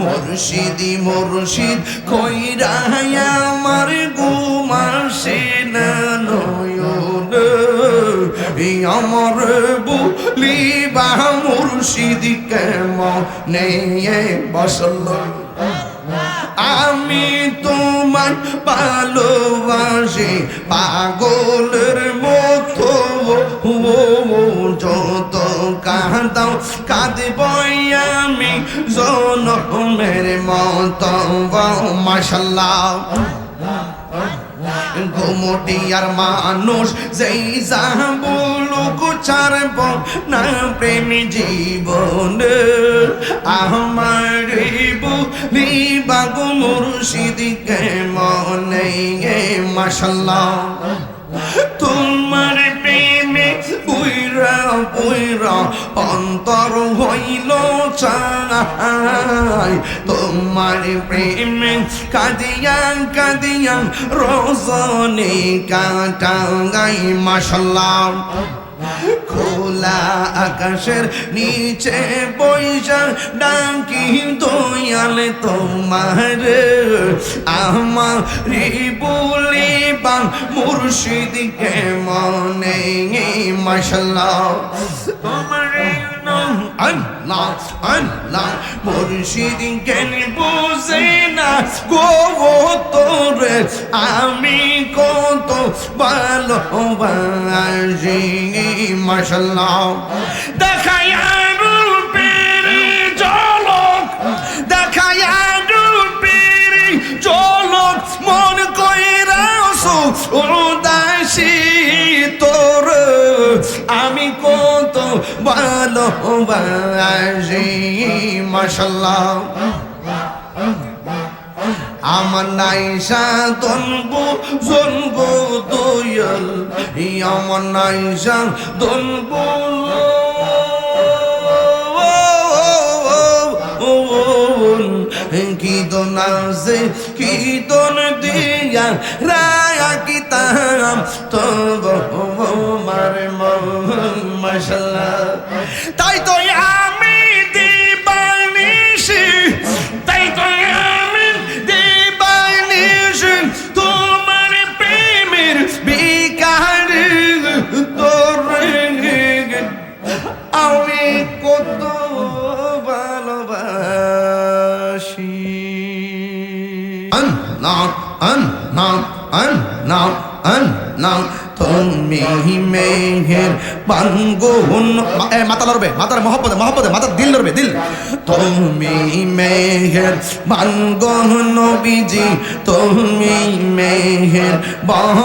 মুর্শিদি মুর্শিদ, কইরা আমার গুমাসে না নয়ন। আমার বলিবা মুর্শিদি কেমন বসল? আমি তোমার ভালোবাসি, পাগলের মতো যত কাঁদাও কাঁদব আমি জনমের মতো। মাসাল্লাহ ঘুমটিয়ার মানুষ যেই বলুক ছাড়ব না, প্রেমী জীবন। আমার বাগু মুর্শিদিকে মনে মাসাল্লাহ তোমার অন্তর হইল চাই তোমার প্রেমে কাঁদিয়া কাঁদিয়া, রজনী কাটাঙ্গাই মাসাল্লাহ খোলা আকাশের নিচে বৈশা ডাকি দয়াল তোমার। আমার বলি বাং মুর্শিদকে মনে মশাল্লাহ। তোমার নাম আল্লাহ আল্লাহ, মুর্শিদ জ্ঞান বুঝে না? গো তোরে আমি কত ভালোবাসি মাশাল্লাহ। দেখায়া উদাসী তোর আমি কত ভালোবাসি মাশাল্লাহ আমার নাইসা তনবু জনবু দোয়াল আমার নাইসা তনবু কি আসে কীর্তন দিয়া রায়া কিতাম তব মার মশলা তাই তো আমি মেঘের বাঙ্গুন মাথা লড়বে মাথার মহব্বতে মহব্বতে মাথার দিল লড়বে, দিল। তুমি মেঘের বাঙ্গন নবীজি, তুমি মেঘের বান।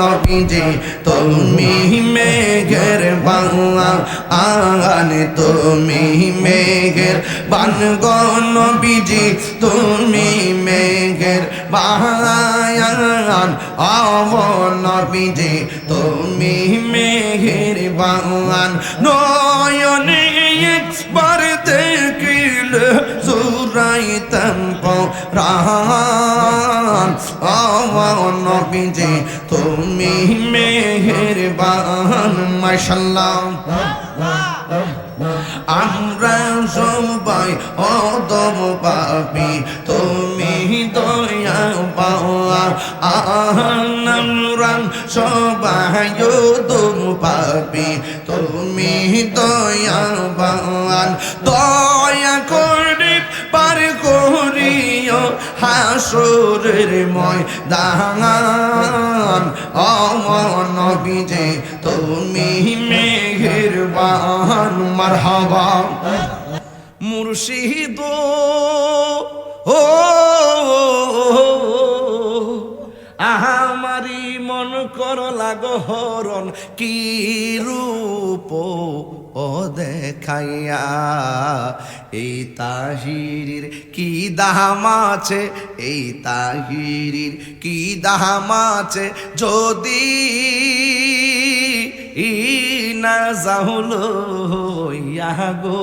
নবীজি, তুমি মেঘের বাঙান তুমি মেঘের বানগন নবীজি, তুমি মেঘের বায়ান অমন বিজে তুমি মেঘের বাঙান নয়নে একবার দেখিলে সুরাইতাম রান অমন বিজে তুমি মেঘের বান মাশাল্লাহ আমরা সবাই অদম পাপি, তুমি দয়া পাওয়া আমরা সবাই অদম পাপি। তুমি দয়া পাওয়ান দয়া করে পার করিও হাসরের ময়দান। অমন বিজে তুমি মেঘের বান মারহাবা। মুর্শিদ ও আমারি মন কর লাগো হরণ কি রূপ ও দেখাইয়া। এই তাহিরির কি দাম আছে? এই তাহিরির কি দাম আছে? যদি ই না যাহলো ইয়া গো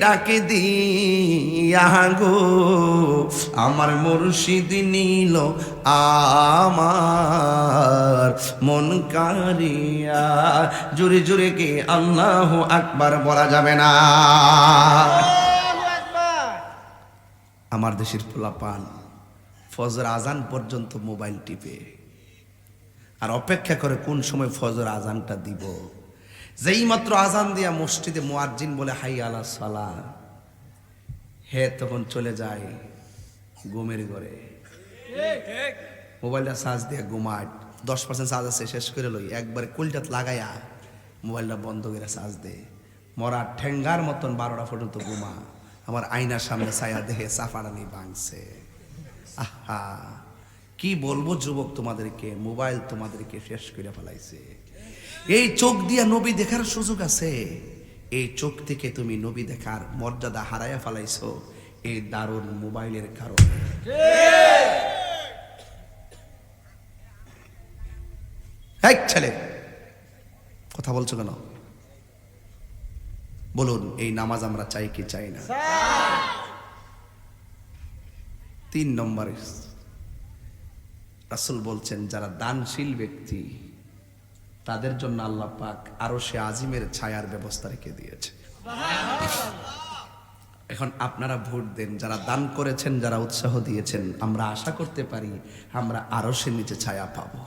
ডাকে দিয়া গো আমার মুর্শিদ নীল আমার মন কারিয়া জোরে জোরে কে আল্লাহ আকবার বলা যাবে না। আমার দেশের পোলাপান ফজর আজান পর্যন্ত মোবাইল টিপে। আর অপেক্ষা করে কোন সময় ফজর আজানটা দিব? যেই মাত্র আজান দিয়া মসজিদে মুয়াজ্জিন বলে, হাই আলা সালা হে তখন চলে যায় ঘুমের ঘরে। মোবাইলটা চার্জ দিয়ে ঘুমায়, দশ পার্সেন্ট চার্জ আছে, শেষ করে লই। একবারে কুলটাত লাগাইয়া মোবাইলটা বন্ধ করে চার্জ দে মরা ঠেঙ্গার মতন বারোটা পর্যন্ত ঘুমা আমার আয়নার সামনে ছায়া দেহে চাফাড়ানি ভাঙছে আহা! কি বলব যুবক তোমাদেরকে? মোবাইল তোমাদেরকে শেষ করে ফেলাইছে। এই চোখ দিয়া নবী দেখার সুযোগ আছে। এই চোখ থেকে তুমি নবী দেখার মর্যাদা হারাইয়া ফেলাইছো এই দারুণ মোবাইলের কারণে। এই ছেলে, কথা বলছো কেন? বলুন, এই নামাজ আমরা চাই কি চাই না? তিন নম্বরে রাসুল বলছেন, যারা দানশীল ব্যক্তি তাদের জন্য আল্লাহ পাক আরও সে আজিমের ছায়ার ব্যবস্থা রেখে দিয়েছে। এখন আপনারা ভোট দেন, যারা দান করেছেন, যারা উৎসাহ দিয়েছেন, আমরা আশা করতে পারি আমরা আরও সে নিচে ছায়া পাবো।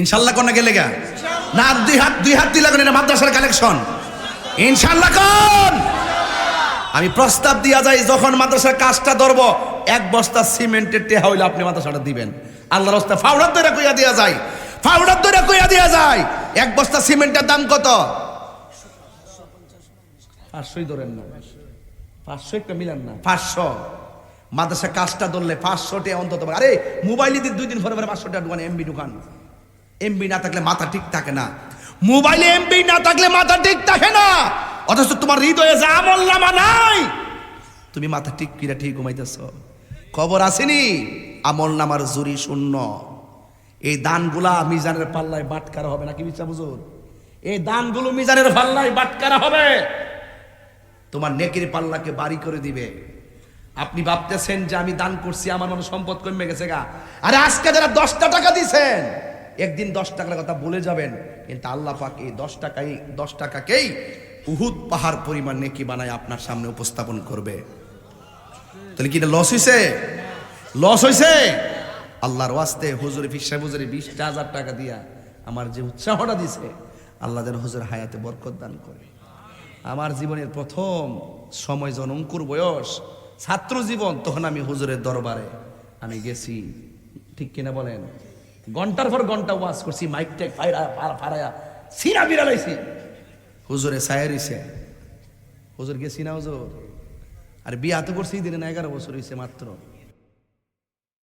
ইনশাল্লাহ কোন গেলে গা? না দুই হাত দুই হাত দিলে কোন মাদ্রাসার কালেকশন ইনশাল্লাহ কোন! আমি প্রস্তাব দিয়া যাই, যখন মাদ্রাসার কাজটা ধরবো, এক বস্তা সিমেন্টের টেহা হইলে আপনি মাদ্রাসাটা দিবেন। আল্লাহর রাস্তা ফাউডার দইরা কইয়া দিয়া যায় ফাউডার দইরা কইয়া দিয়া যায়। এক বস্তা সিমেন্টের দাম কত? পাঁচশোই ধরেন না। পাঁচশো একটা মিলান না। পাঁচশো। মাদ্রাসা কাজটা ধরলে পাঁচশো টাকা অন্তত আরে মোবাইলে দিয়ে দুই দিন পরে পরে পাঁচশো টাকা দোকানে এমবি দোকান এমবি না থাকলে মাথা ঠিক থাকে না। মোবাইলে এমবি না থাকলে মাথা ঠিক থাকে না। অথচ তোমার হৃদয়ে যে আমল নামা নাই। তুমি মাথা ঠিক কিরা ঠিক ঘুমাইতেছ। খবর আসেনি? আমল নামার জুরি শূন্য। এই দানগুলা মিজানের পাল্লায় বাটকারা হবে নাকি বিচা বুঝুন এই দানগুলো মিজানের পাল্লায় বাটকারা হবে। তোমার নেকির পাল্লাকে বাড়ি করে দিবে। আপনি ভাবতেছেন যে আমি দান করছি, আমার মনে সম্পদ কমে গেছে গা। আরে আজকে যারা দশটা টাকা দিছেন, একদিন দশ টাকার কথা বলে যাবেন, কিন্তু আল্লাহ পাক এই দশ টাকাই, দশ টাকাকেই উহুদ পাহাড় পরিমাণ নেকি বানায় আপনার সামনে উপস্থাপন করবে। তাহলে কি এটা লস হয়েছে লস হয়েছে আল্লাহর ওয়াস্তে হুজুরে ফিসা হুজুরে বিশটা হাজার টাকা দিয়া আমার যে উৎসাহটা দিছে, আল্লাহ যেন হুজুর হায়াতে বরকত দান করে। আমার জীবনের প্রথম সময় যখন অঙ্কুর বয়স, ছাত্র জীবন, তখন আমি হুজুরের দরবারে আমি গেছি। ঠিক কিনা বলেন? ঘণ্টার পর ঘণ্টা ওয়াজ করছি মাইক টেক ফাইরা ফারায়া সিনা বিড়ালাইছি। হুজুরে সায়ারিছে হুজুর গেছি না হুজুর? আর বিয়া তো করছি দিনে না এগারো বছর হয়েছে মাত্র।